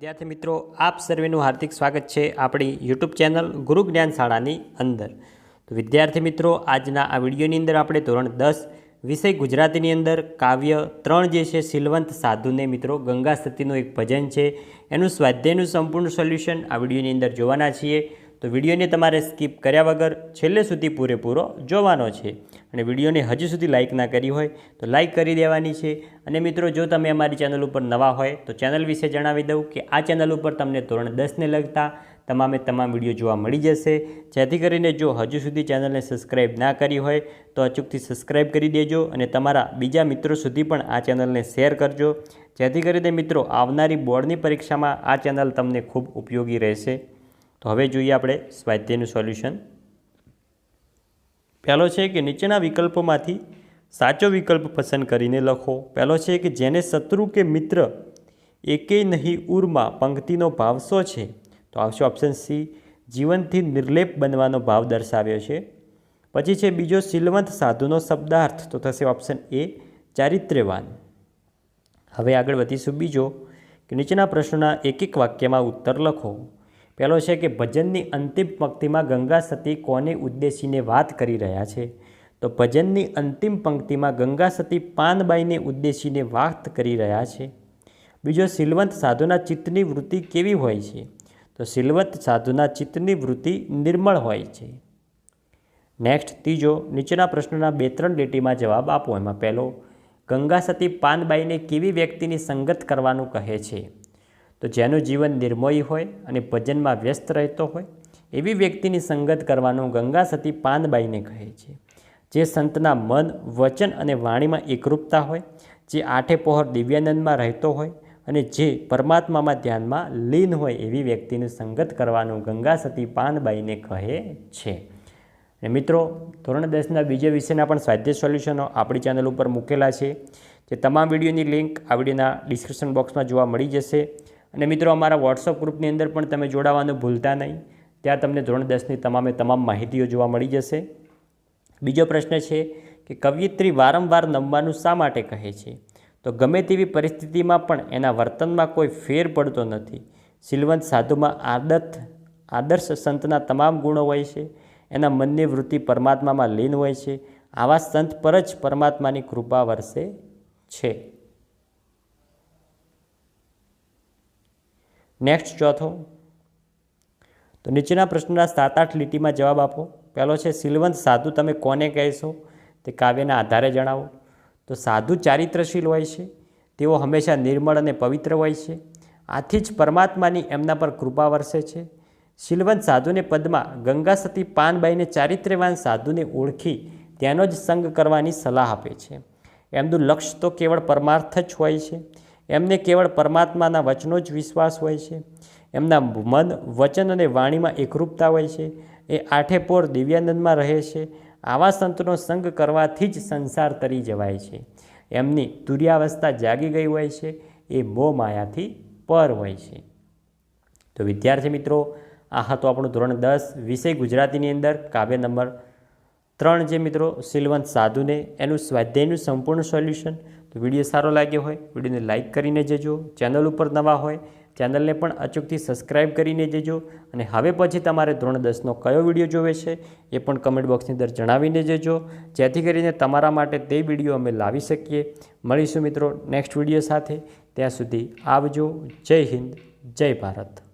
વિદ્યાર્થી મિત્રો, આપ સર્વેનું હાર્દિક સ્વાગત છે આપણી યુટ્યુબ ચેનલ ગુરુ જ્ઞાન શાળાની અંદર. તો વિદ્યાર્થી મિત્રો, આજના આ વિડીયોની અંદર આપણે ધોરણ દસ, વિષય ગુજરાતીની અંદર, કાવ્ય ત્રણ જે છે સિલવંત સાધુને મિત્રો, ગંગા સતીનું એક ભજન છે. એનું સ્વાધ્યાયનું સંપૂર્ણ સોલ્યુશન આ વિડીયોની અંદર જોવાના છીએ. તો વિડીયોને તમારે સ્કીપ કર્યા વગર છેલ્લે સુધી પૂરેપૂરો જોવાનો છે. અને વિડીયોને હજુ સુધી લાઇક ના કરી હોય તો લાઇક કરી દેવાની છે. અને મિત્રો, જો તમે અમારી ચેનલ ઉપર નવા હોય તો ચેનલ વિશે જણાવી દઉં કે આ ચેનલ ઉપર તમને ધોરણ દસને લગતા તમામે તમામ વીડિયો જોવા મળી જશે. જેથી કરીને જો હજુ સુધી ચેનલને સબસ્ક્રાઈબ ના કરી હોય તો અચૂકથી સબસ્ક્રાઈબ કરી દેજો અને તમારા બીજા મિત્રો સુધી પણ આ ચેનલને શેર કરજો. જેથી કરીને મિત્રો, આવનારી બોર્ડની પરીક્ષામાં આ ચેનલ તમને ખૂબ ઉપયોગી રહેશે. તો હવે જોઈએ આપણે સ્વાધ્યાયનું સોલ્યુશન. પહેલો છે કે નીચેના વિકલ્પોમાંથી સાચો વિકલ્પ પસંદ કરીને લખો. પહેલો છે કે જેને શત્રુ કે મિત્ર એકેય નહીં ઉરમાં પંક્તિનો ભાવ શો છે? તો આવશે ઓપ્શન સી જીવનથી નિર્લેપ બનવાનો ભાવ દર્શાવ્યો છે. પછી છે બીજો, શીલવંત સાધુનો શબ્દાર્થ. તો થશે ઓપ્શન એ ચારિત્ર્યવાન. હવે આગળ વધીશું. બીજો, કે નીચેના પ્રશ્નોના એક એક વાક્યમાં ઉત્તર લખો. પહેલો છે કે ભજનની અંતિમ પંક્તિમાં ગંગા સતી કોને ઉદ્દેશીને વાત કરી રહ્યા છે? તો ભજનની અંતિમ પંક્તિમાં ગંગા સતી પાનબાઈને ઉદ્દેશીને વાત કરી રહ્યા છે. બીજો સિલવંત સાધુના ચિત્તની વૃત્તિ કેવી હોય છે? તો સિલવંત સાધુના ચિત્તની વૃત્તિ નિર્મળ હોય છે. નેક્સ્ટ ત્રીજો, નીચેના પ્રશ્નોના બે ત્રણ લીટીમાં જવાબ આપો. એમાં પહેલો, ગંગા સતી પાનબાઈને કેવી વ્યક્તિની સંગત કરવાનું કહે છે? તો જેનું જીવન નિર્મોહી હોય અને ભજનમાં વ્યસ્ત રહેતો હોય, એવી વ્યક્તિની સંગત કરવાનું ગંગા સતી પાનબાઈને કહે છે. જે સંતના મન, વચન અને વાણીમાં એકરૂપતા હોય, જે આઠે પહોર દિવ્યાનંદમાં રહેતો હોય અને જે પરમાત્મામાં ધ્યાનમાં લીન હોય, એવી વ્યક્તિની સંગત કરવાનું ગંગા સતી પાનબાઈને કહે છે. અને મિત્રો, ધોરણ દસના બીજા વિષયના પણ સ્વાધ્યાય સોલ્યુશનો આપણી ચેનલ ઉપર મૂકેલા છે. જે તમામ વિડીયોની લિંક આ વિડીયોના ડિસ્ક્રિપ્શન બોક્સમાં જોવા મળી જશે. અને મિત્રો, અમારા વોટ્સઅપ ગ્રુપની અંદર પણ તમે જોડાવાનું ભૂલતા નહીં. ત્યાં તમને ધોરણ દસની તમામે તમામ માહિતીઓ જોવા મળી જશે. બીજો પ્રશ્ન છે કે કવિયત્રી વારંવાર નમવાનું શા માટે કહે છે? તો ગમે તેવી પરિસ્થિતિમાં પણ એના વર્તનમાં કોઈ ફેર પડતો નથી. સિલવંત સાધુમાં આદત, આદર્શ સંતના તમામ ગુણો હોય છે. એના મનની વૃત્તિ પરમાત્મામાં લીન હોય છે. આવા સંત પર જ પરમાત્માની કૃપા વરસે છે. નેક્સ્ટ ચોથો. તો નીચેના પ્રશ્નના સાત આઠ લીટીમાં જવાબ આપો. પહેલો છે, સિલવંત સાધુ તમે કોને કહેશો? તે કાવ્યના આધારે જણાવો. તો સાધુ ચારિત્રશીલ હોય છે. તેઓ હંમેશા નિર્મળ અને પવિત્ર હોય છે. આથી જ પરમાત્માની એમના પર કૃપા વરસે છે. શીલવંત સાધુને પદમાં ગંગા સતી પાનબાઈને ચારિત્ર્યવાન સાધુને ઓળખી તેનો જ સંગ કરવાની સલાહ આપે છે. એમનું લક્ષ્ય તો કેવળ પરમાર્થ જ હોય છે. એમને કેવળ પરમાત્માના વચનો જ વિશ્વાસ હોય છે. એમના મન, વચન અને વાણીમાં એકરૂપતા હોય છે. એ આઠે પોર દિવ્યાનંદમાં રહે છે. આવા સંતનો સંગ કરવાથી જ સંસાર તરી જવાય છે. એમની તુર્યાવસ્થા જાગી ગઈ હોય છે. એ મોહ માયાથી પર હોય છે. તો વિદ્યાર્થી મિત્રો, આ હતો આપણું ધોરણ દસ, વિષય ગુજરાતીની અંદર, કાવ્ય નંબર ત્રણ જે મિત્રો, સિલવંત સાધુને, એનું સ્વાધ્યાયનું સંપૂર્ણ સોલ્યુશન. તો વીડિયો સારો લાગ્યો હોય, વિડીયોને લાઇક કરીને જજો, ચેનલ ઉપર નવા હોય, ચેનલને પણ અચૂકથી સબસ્ક્રાઇબ કરીને જજો અને હવે પછી તમારે ધોરણ દસનો કયો વીડિયો જોવે છે એ પણ કમેન્ટ બોક્સની અંદર જણાવીને જજો. જેથી કરીને તમારા માટે તે વીડિયો અમે લાવી શકીએ. મળીશું મિત્રો નેક્સ્ટ વીડિયો સાથે. ત્યાં સુધી આવજો. જય હિન્દ, જય ભારત.